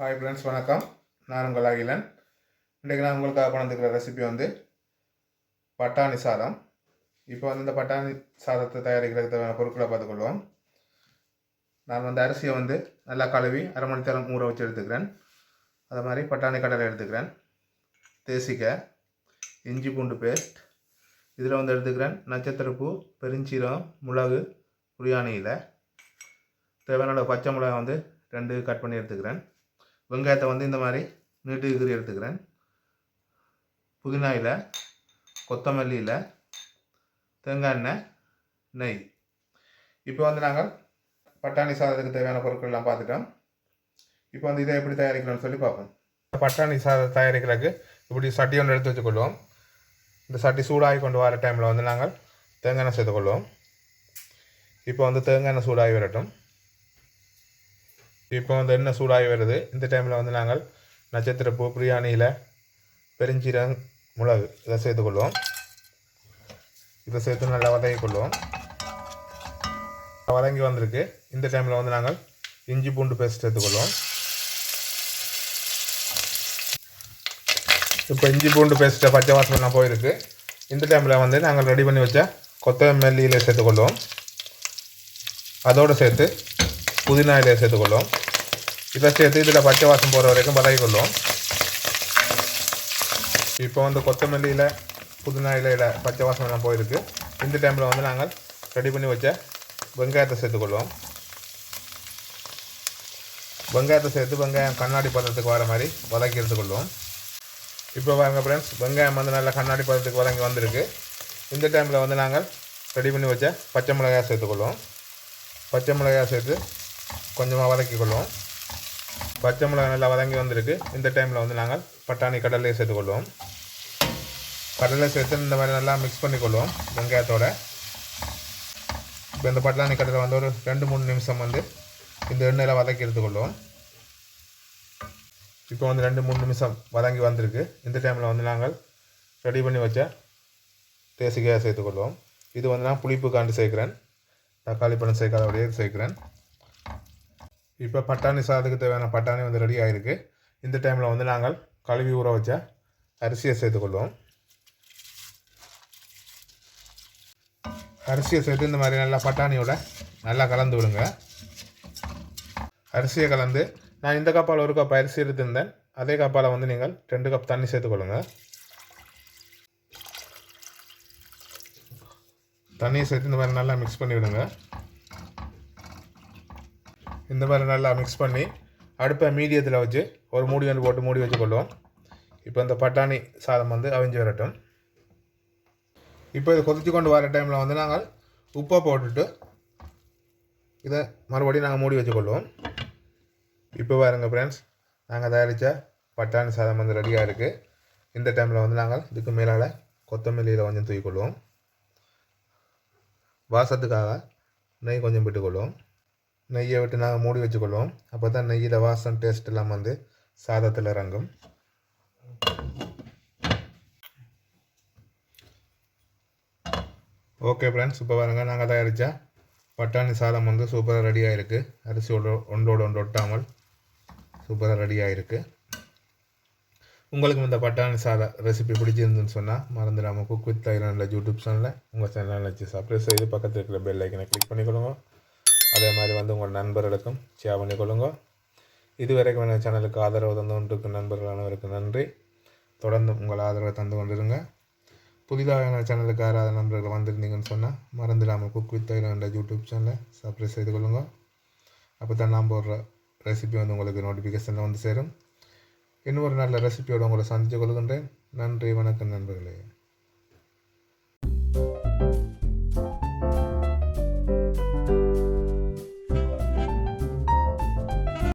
Hi friends வணக்கம். நான் உங்கள் அகிலன். இன்றைக்கு நான் உங்களுக்காக கொண்டு ரெசிபி வந்து பட்டாணி சாதம். இப்போ வந்து இந்த பட்டாணி சாதத்தை தயாரிக்கிறதுக்கு தேவையான பொருட்களை பார்த்துக்கொள்வோம். நான் வந்து அரிசியை வந்து நல்லா கழுவி அரை மணி நேரம் ஊற வச்சு எடுத்துக்கிறேன். அது மாதிரி பட்டாணி கடலை எடுத்துக்கிறேன். தேசிக்க இஞ்சி பூண்டு பேஸ்ட் இதில் வந்து எடுத்துக்கிறேன் நட்சத்திரப்பூ பெருஞ்சீரம் மிளகு புரியாணியில் தேவையான பச்சை மிளகாய் வந்து ரெண்டு கட் பண்ணி எடுத்துக்கிறேன். வெங்காயத்தை வந்து இந்த மாதிரி நீட்டு கீறி எடுத்துக்கிறேன். புதினா இலை கொத்தமல்லி இலை தேங்காய் எண்ணெய் நெய். இப்போ வந்து நாங்கள் பட்டாணி சாதத்துக்கு தேவையான பொருட்கள்லாம் பார்த்துட்டோம். இப்போ வந்து இதை எப்படி தயாரிக்கிறோம்னு சொல்லி பார்ப்போம். பட்டாணி சாதம் தயாரிக்கிறதுக்கு இப்படி சட்டி ஒன்று எடுத்து வச்சுக்கொள்வோம். இந்த சட்டி சூடாகி கொண்டு வர டைமில் வந்து நாங்கள் தேங்காய் எண்ணெய் சேர்த்துக்கொள்வோம். இப்போ வந்து தேங்காய் எண்ணெய் சூடாகி வரட்டும். இப்போ வந்து எண்ணெய் சூடாகி வருது? இந்த டைமில் வந்து நாங்கள் நட்சத்திரப்பூ பிரியாணியில் பெருஞ்சீரகம் மிளகு இதை சேர்த்துக்கொள்வோம் இதை சேர்த்து நல்லா வதங்கிக்கொள்வோம் கொள்வோம். வதங்கி வந்திருக்கு. இந்த டைமில் வந்து நாங்கள் இஞ்சி பூண்டு பேஸ்ட் சேர்த்துக்கொள்வோம் இப்போ இஞ்சி பூண்டு பேஸ்ட்டை பச்சை வாசலாம் போயிருக்கு. இந்த டைமில் வந்து நாங்கள் ரெடி பண்ணி வச்ச கொத்தமல்லியில் சேர்த்துக்கொள்வோம் அதோடு சேர்த்து புதினா இலையை சேர்த்துக்கொள்வோம் இதை சேர்த்து இதில் பச்சை வாசம் போகிற வரைக்கும் பதவிக்கொள்வோம் இப்போ வந்து கொத்தமல்லியில் புதினா இலையில் பச்சை வாசம் எல்லாம் போயிருக்கு. இந்த டைமில் வந்து நாங்கள் ரெடி பண்ணி வச்ச வெங்காயத்தை சேர்த்துக்கொள்வோம். வெங்காயத்தை சேர்த்து வெங்காயம் கண்ணாடி பதத்துக்கு வர மாதிரி வதக்கி எடுத்துக்கொள்வோம். இப்போ பாருங்கள் ஃப்ரெண்ட்ஸ் வெங்காயம் வந்து நல்லா கண்ணாடி பதத்துக்கு வதங்கி வந்திருக்கு. இந்த டைமில் வந்து நாங்கள் ரெடி பண்ணி வச்ச பச்சை மிளகாய் சேர்த்துக்கொள்வோம். பச்சை மிளகாய் சேர்த்து கொஞ்சமாக வதக்கி கொள்வோம் பச்சை மிளகாய் நல்லா வதங்கி வந்திருக்கு. இந்த டைமில் வந்து நாங்கள் பட்டாணி கடலையை சேர்த்துக்கொள்வோம் கடலை சேர்த்து இந்த மாதிரி நல்லா மிக்ஸ் பண்ணிக்கொள்வோம் வெங்காயத்தோட. இப்போ இந்த பட்டாணி கடலை வந்து ஒரு ரெண்டு மூணு நிமிஷம் வந்து இந்த எண்ணெயில் வதக்கி எடுத்துக்கொள்வோம். இப்போ வந்து ரெண்டு மூணு நிமிஷம் வதங்கி வந்திருக்கு. இந்த டைமில் வந்து நாங்கள் ரெடி பண்ணி வச்ச தேசிக்காயை சேர்த்துக்கொள்வோம் இது வந்து நான் புளிப்பு காண்டு சேர்க்குறேன். தக்காளி பழம் சேர்க்காதபடியே சேர்க்குறேன். இப்போ பட்டாணி சாதத்துக்கு தேவையான பட்டாணி வந்து ரெடி ஆகிருக்கு இந்த டைமில் வந்து நாங்கள் கழுவி ஊற வச்ச அரிசியை சேர்த்துக்கொள்வோம் அரிசியை சேர்த்து இந்த மாதிரி நல்லா பட்டாணியோட நல்லா கலந்து விடுங்க. அரிசியை கலந்து நான் இந்த கப்பால் ஒரு கப் அரிசி எடுத்திருந்தேன். அதே கப்பால் வந்து நீங்கள் ரெண்டு கப் தண்ணி சேர்த்துக்கொள்ளுங்க தண்ணியை சேர்த்து இந்த மாதிரி நல்லா மிக்ஸ் பண்ணி விடுங்க இந்த மாதிரி நல்லா மிக்ஸ் பண்ணி அடுப்பை மீடியத்தில் வச்சு ஒரு மூடி வந்து போட்டு மூடி வச்சுக்கொள்வோம். இப்போ இந்த பட்டாணி சாதம் வந்து அவிஞ்சு வரட்டும். இப்போ இது கொதிச்சு கொண்டு வர டைமில் வந்து நாங்கள் உப்பை போட்டுட்டு இதை மறுபடியும் நாங்கள் மூடி வச்சுக்கொள்வோம். இப்போ பாருங்க ஃப்ரெண்ட்ஸ் நாங்கள் தயாரித்த பட்டாணி சாதம் வந்து ரெடியாக இருக்குது இந்த டைமில் வந்து நாங்கள் இதுக்கு மேலால் கொத்தமல்லியில் கொஞ்சம் தூக்கிக்கொள்வோம் வாசத்துக்காக நெய் கொஞ்சம் விட்டுக்கொள்வோம். நெய்யை விட்டு நாங்கள் மூடி வச்சுக்கொள்வோம். அப்போ தான் நெய்யில் வாசம் டேஸ்ட் எல்லாம் வந்து சாதத்தில் இறங்கும். ஓகே ஃப்ரெண்ட்ஸ் இப்போ பாருங்கள் நாங்கள் தயாரித்தா பட்டாணி சாதம் வந்து சூப்பராக ரெடியாக இருக்குது அரிசியோட ஒன்றோடு ஒன்று ஒட்டாமல் சூப்பராக ரெடியாக இருக்குது உங்களுக்கு இந்த பட்டாணி சாதம் ரெசிபி பிடிச்சிருந்துன்னு சொன்னால் மறந்துடாமல் குக் வித் தைலாண்டில் யூடியூப் சேனலில் உங்கள் சேனலில் வச்சு சப்ஸ்கிரைப் செய்து பக்கத்தில் இருக்கிற பெல் ஐக்கனை கிளிக் பண்ணிக்கொள்ளுங்க. அதே மாதிரி வந்து உங்கள் நண்பர்களுக்கும் ஷேர் பண்ணிக்கொள்ளுங்க இதுவரைக்கும் என்ன சேனலுக்கு ஆதரவு தந்து கொண்டிருக்க நண்பர்கள் அனைவருக்கும் நன்றி. தொடர்ந்து உங்கள் ஆதரவை தந்து கொண்டிருங்க. புதிதாக எனது சேனலுக்கு யாராவது நண்பர்கள் வந்திருந்தீங்கன்னு சொன்னால் மறந்துடாமல் குக் வித் என்ற யூடியூப் சேனலை சப்ஸ்கிரைப் செய்து கொள்ளுங்க. அப்போ தான் நான் போடுற ரெசிபி வந்து உங்களுக்கு நோட்டிஃபிகேஷனில் வந்து சேரும். இன்னும் ஒரு நல்ல ரெசிபியோடு உங்களை சந்தித்து கொள்கின்றேன். நன்றி வணக்கம் நண்பர்களே.